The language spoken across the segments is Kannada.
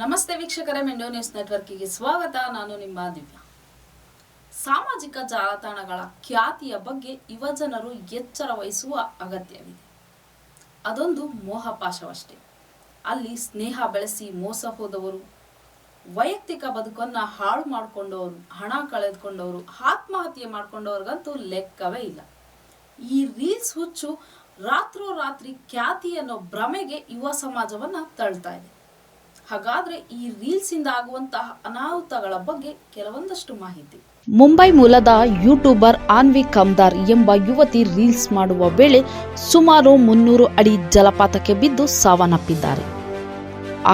ನಮಸ್ತೆ ವೀಕ್ಷಕರೇ, ಮೆಂಡೋ ನ್ಯೂಸ್ ನೆಟ್ವರ್ಕಿಗೆ ಸ್ವಾಗತ. ನಾನು ನಿಮ್ಮ ದಿವ್ಯ. ಸಾಮಾಜಿಕ ಜಾಲತಾಣಗಳ ಖ್ಯಾತಿಯ ಬಗ್ಗೆ ಯುವಜನರು ಎಚ್ಚರ ವಹಿಸುವ ಅಗತ್ಯವಿದೆ. ಅದೊಂದು ಮೋಹಪಾಶವಷ್ಟೇ. ಅಲ್ಲಿ ಸ್ನೇಹ ಬೆಳೆಸಿ ಮೋಸ ಹೋದವರು, ವೈಯಕ್ತಿಕ ಬದುಕನ್ನ ಹಾಳು ಮಾಡಿಕೊಂಡವರು, ಹಣ ಕಳೆದುಕೊಂಡವರು, ಆತ್ಮಹತ್ಯೆ ಮಾಡಿಕೊಂಡವ್ರಿಗಂತೂ ಲೆಕ್ಕವೇ ಇಲ್ಲ. ಈ ರೀಲ್ಸ್ ಹುಚ್ಚು ರಾತ್ರೋರಾತ್ರಿ ಖ್ಯಾತಿ ಅನ್ನೋ ಭ್ರಮೆಗೆ ಯುವ ಸಮಾಜವನ್ನ ತಳ್ತಾ ಇದೆ. ಹಾಗಾದ್ರೆ ಈ ರೀಲ್ಸ್ ಇಂದ ಆಗುವಂತಹ ಅನಾಹುತಗಳ ಬಗ್ಗೆ ಕೆಲವೊಂದಷ್ಟು ಮಾಹಿತಿ. ಮುಂಬೈ ಮೂಲದ ಯೂಟ್ಯೂಬರ್ ಆನ್ವಿ ಕಮ್ದಾರ್ ಎಂಬ ಯುವತಿ ರೀಲ್ಸ್ ಮಾಡುವ ವೇಳೆ ಸುಮಾರು ಮುನ್ನೂರು ಅಡಿ ಜಲಪಾತಕ್ಕೆ ಬಿದ್ದು ಸಾವನ್ನಪ್ಪಿದ್ದಾರೆ.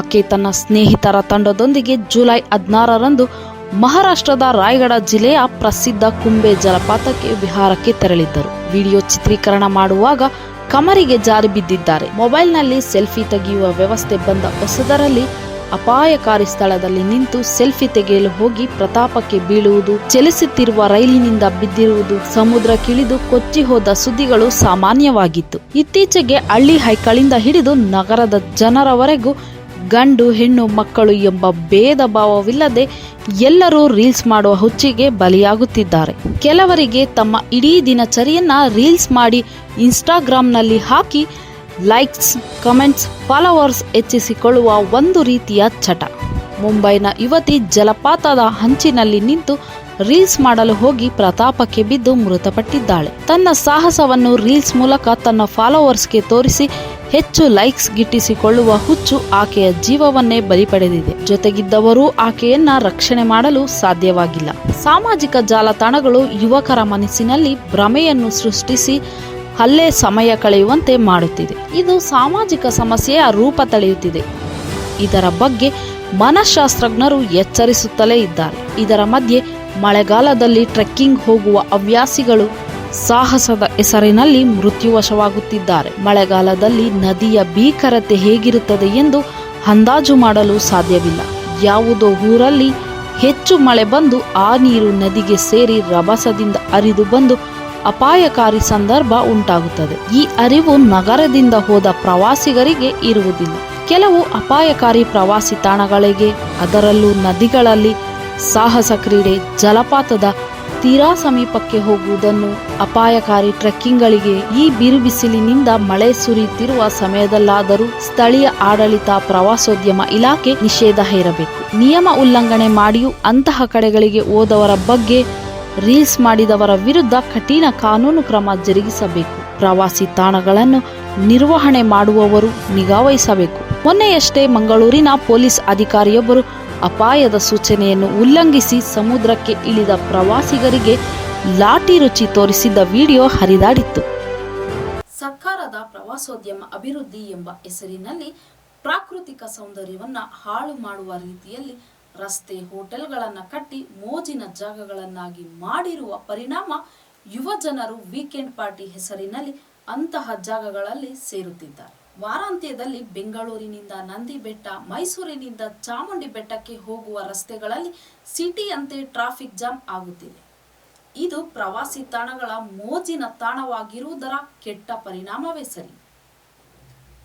ಆಕೆ ತನ್ನ ಸ್ನೇಹಿತರ ತಂಡದೊಂದಿಗೆ ಜುಲೈ ಹದಿನಾರರಂದು ಮಹಾರಾಷ್ಟ್ರದ ರಾಯಗಢ ಜಿಲ್ಲೆಯ ಪ್ರಸಿದ್ಧ ಕುಂಬೆ ಜಲಪಾತಕ್ಕೆ ವಿಹಾರಕ್ಕೆ ತೆರಳಿದ್ದರು. ವಿಡಿಯೋ ಚಿತ್ರೀಕರಣ ಮಾಡುವಾಗ ಕಮರಿಗೆ ಜಾರಿ ಬಿದ್ದಿದ್ದಾರೆ. ಮೊಬೈಲ್ನಲ್ಲಿ ಸೆಲ್ಫಿ ತೆಗೆಯುವ ವ್ಯವಸ್ಥೆ ಬಂದ ಹೊಸದರಲ್ಲಿ ಅಪಾಯಕಾರಿ ಸ್ಥಳದಲ್ಲಿ ನಿಂತು ಸೆಲ್ಫಿ ತೆಗೆಯಲು ಹೋಗಿ ಪ್ರತಾಪಕ್ಕೆ ಬೀಳುವುದು, ಚಲಿಸುತ್ತಿರುವ ರೈಲಿನಿಂದ ಬಿದ್ದಿರುವುದು, ಸಮುದ್ರ ಕಿಳಿದು ಕೊಚ್ಚಿ ಹೋದ ಸುದ್ದಿಗಳು ಸಾಮಾನ್ಯವಾಗಿತ್ತು. ಇತ್ತೀಚೆಗೆ ಹಳ್ಳಿ ಹೈಕಳಿಂದ ಹಿಡಿದು ನಗರದ ಜನರವರೆಗೂ ಗಂಡು, ಹೆಣ್ಣು, ಮಕ್ಕಳು ಎಂಬ ಭೇದ ಭಾವವಿಲ್ಲದೆ ಎಲ್ಲರೂ ರೀಲ್ಸ್ ಮಾಡುವ ಹುಚ್ಚಿಗೆ ಬಲಿಯಾಗುತ್ತಿದ್ದಾರೆ. ಕೆಲವರಿಗೆ ತಮ್ಮ ಇಡೀ ದಿನಚರಿಯನ್ನ ರೀಲ್ಸ್ ಮಾಡಿ ಇನ್ಸ್ಟಾಗ್ರಾಂನಲ್ಲಿ ಹಾಕಿ ಲೈಕ್ಸ್ ಕಮೆಂಟ್ಸ್ ಫಾಲೋವರ್ಸ್ ಹೆಚ್ಚಿಸಿಕೊಳ್ಳುವ ಒಂದು ರೀತಿಯ ಚಟ. ಮುಂಬೈನ ಯುವತಿ ಜಲಪಾತದ ಹಂಚಿನಲ್ಲಿ ನಿಂತು ರೀಲ್ಸ್ ಮಾಡಲು ಹೋಗಿ ಪ್ರತಾಪಕ್ಕೆ ಬಿದ್ದು ಮೃತಪಟ್ಟಿದ್ದಾಳೆ. ತನ್ನ ಸಾಹಸವನ್ನು ರೀಲ್ಸ್ ಮೂಲಕ ತನ್ನ ಫಾಲೋವರ್ಸ್ಗೆ ತೋರಿಸಿ ಹೆಚ್ಚು ಲೈಕ್ಸ್ ಗಿಟ್ಟಿಸಿಕೊಳ್ಳುವ ಹುಚ್ಚು ಆಕೆಯ ಜೀವವನ್ನೇ ಬಲಿ ಪಡೆದಿದೆ ಜೊತೆಗಿದ್ದವರು ಆಕೆಯನ್ನ ರಕ್ಷಣೆ ಮಾಡಲು ಸಾಧ್ಯವಾಗಿಲ್ಲ. ಸಾಮಾಜಿಕ ಜಾಲತಾಣಗಳು ಯುವಕರ ಮನಸ್ಸಿನಲ್ಲಿ ಭ್ರಮೆಯನ್ನು ಸೃಷ್ಟಿಸಿ ಹಲ್ಲೆ ಸಮಯ ಕಳೆಯುವಂತೆ ಮಾಡುತ್ತಿದೆ. ಇದು ಸಾಮಾಜಿಕ ಸಮಸ್ಯೆಯ ರೂಪ ತಳೆಯುತ್ತಿದೆ. ಇದರ ಬಗ್ಗೆ ಮನಃಶಾಸ್ತ್ರಜ್ಞರು ಎಚ್ಚರಿಸುತ್ತಲೇ ಇದ್ದಾರೆ. ಇದರ ಮಧ್ಯೆ ಮಳೆಗಾಲದಲ್ಲಿ ಟ್ರೆಕ್ಕಿಂಗ್ ಹೋಗುವ ಹವ್ಯಾಸಿಗಳು ಸಾಹಸದ ಹೆಸರಿನಲ್ಲಿ ಮೃತ್ಯುವಶವಾಗುತ್ತಿದ್ದಾರೆ. ಮಳೆಗಾಲದಲ್ಲಿ ನದಿಯ ಭೀಕರತೆ ಹೇಗಿರುತ್ತದೆ ಎಂದು ಅಂದಾಜು ಮಾಡಲು ಸಾಧ್ಯವಿಲ್ಲ. ಯಾವುದೋ ಊರಲ್ಲಿ ಹೆಚ್ಚು ಮಳೆ ಬಂದು ಆ ನೀರು ನದಿಗೆ ಸೇರಿ ರಭಸದಿಂದ ಹರಿದು ಬಂದು ಅಪಾಯಕಾರಿ ಸಂದರ್ಭ ಉಂಟಾಗುತ್ತದೆ. ಈ ಅರಿವು ನಗರದಿಂದ ಹೋದ ಪ್ರವಾಸಿಗರಿಗೆ ಇರುವುದಿಲ್ಲ. ಕೆಲವು ಅಪಾಯಕಾರಿ ಪ್ರವಾಸಿ ತಾಣಗಳಿಗೆ, ಅದರಲ್ಲೂ ನದಿಗಳಲ್ಲಿ ಸಾಹಸ ಕ್ರೀಡೆ, ಜಲಪಾತದ ತೀರಾ ಸಮೀಪಕ್ಕೆ ಹೋಗುವುದನ್ನು ಅಪಾಯಕಾರಿ ಟ್ರೆಕ್ಕಿಂಗ್ಗಳಿಗೆ ಈ ಬಿರುಬಿಸಿಲಿನಿಂದ ಮಳೆ ಸುರಿಯುತ್ತಿರುವ ಸಮಯದಲ್ಲಾದರೂ ಸ್ಥಳೀಯ ಆಡಳಿತ ಪ್ರವಾಸೋದ್ಯಮ ಇಲಾಖೆ ನಿಷೇಧ ಹೇರಬೇಕು. ನಿಯಮ ಉಲ್ಲಂಘನೆ ಮಾಡಿಯೂ ಅಂತಹ ಕಡೆಗಳಿಗೆ ಹೋದವರ ಬಗ್ಗೆ ರೀಲ್ಸ್ ಮಾಡಿದವರ ವಿರುದ್ಧ ಕಠಿಣ ಕಾನೂನು ಕ್ರಮ ಜರುಗಿಸಬೇಕು. ಪ್ರವಾಸಿ ತಾಣಗಳನ್ನು ನಿರ್ವಹಣೆ ಮಾಡುವವರು ನಿಗಾವಹಿಸಬೇಕು ಮೊನ್ನೆಯಷ್ಟೇ ಮಂಗಳೂರಿನ ಪೊಲೀಸ್ ಅಧಿಕಾರಿಯೊಬ್ಬರು ಅಪಾಯದ ಸೂಚನೆಯನ್ನು ಉಲ್ಲಂಘಿಸಿ ಸಮುದ್ರಕ್ಕೆ ಇಳಿದ ಪ್ರವಾಸಿಗರಿಗೆ ಲಾಠಿ ರುಚಿ ತೋರಿಸಿದ್ದ ವಿಡಿಯೋ ಹರಿದಾಡಿತ್ತು. ಸರ್ಕಾರದ ಪ್ರವಾಸೋದ್ಯಮ ಅಭಿವೃದ್ಧಿ ಎಂಬ ಹೆಸರಿನಲ್ಲಿ ಪ್ರಾಕೃತಿಕ ಸೌಂದರ್ಯವನ್ನು ಹಾಳು ಮಾಡುವ ರೀತಿಯಲ್ಲಿ ರಸ್ತೆ ಹೋಟೆಲ್ಗಳನ್ನು ಕಟ್ಟಿ ಮೋಜಿನ ಜಾಗಗಳನ್ನಾಗಿ ಮಾಡಿರುವ ಪರಿಣಾಮ ಯುವ ಜನರು ವೀಕೆಂಡ್ ಪಾರ್ಟಿ ಹೆಸರಿನಲ್ಲಿ ಅಂತಹ ಜಾಗಗಳಲ್ಲಿ ಸೇರುತ್ತಿದ್ದಾರೆ. ವಾರಾಂತ್ಯದಲ್ಲಿ ಬೆಂಗಳೂರಿನಿಂದ ನಂದಿ ಬೆಟ್ಟ ಮೈಸೂರಿನಿಂದ ಚಾಮುಂಡಿ ಬೆಟ್ಟಕ್ಕೆ ಹೋಗುವ ರಸ್ತೆಗಳಲ್ಲಿ ಸಿಟಿಯಂತೆ ಟ್ರಾಫಿಕ್ ಜಾಮ್ ಆಗುತ್ತಿದೆ. ಇದು ಪ್ರವಾಸಿ ತಾಣಗಳ ಮೋಜಿನ ತಾಣವಾಗಿರುವುದರ ಕೆಟ್ಟ ಪರಿಣಾಮವೇ ಸರಿ.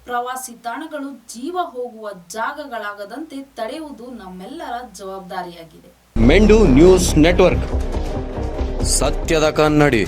ಪ್ರವಾಸಿ ತಾಣಗಳು ಜೀವ ಹೋಗುವ ಜಾಗಗಳಾಗದಂತೆ ತಡೆಯುವುದು ನಮ್ಮೆಲ್ಲರ ಜವಾಬ್ದಾರಿಯಾಗಿದೆ. ಮೆಂಡು ನ್ಯೂಸ್ ನೆಟ್ವರ್ಕ್. ಸತ್ಯದ ಕನ್ನಡಿ.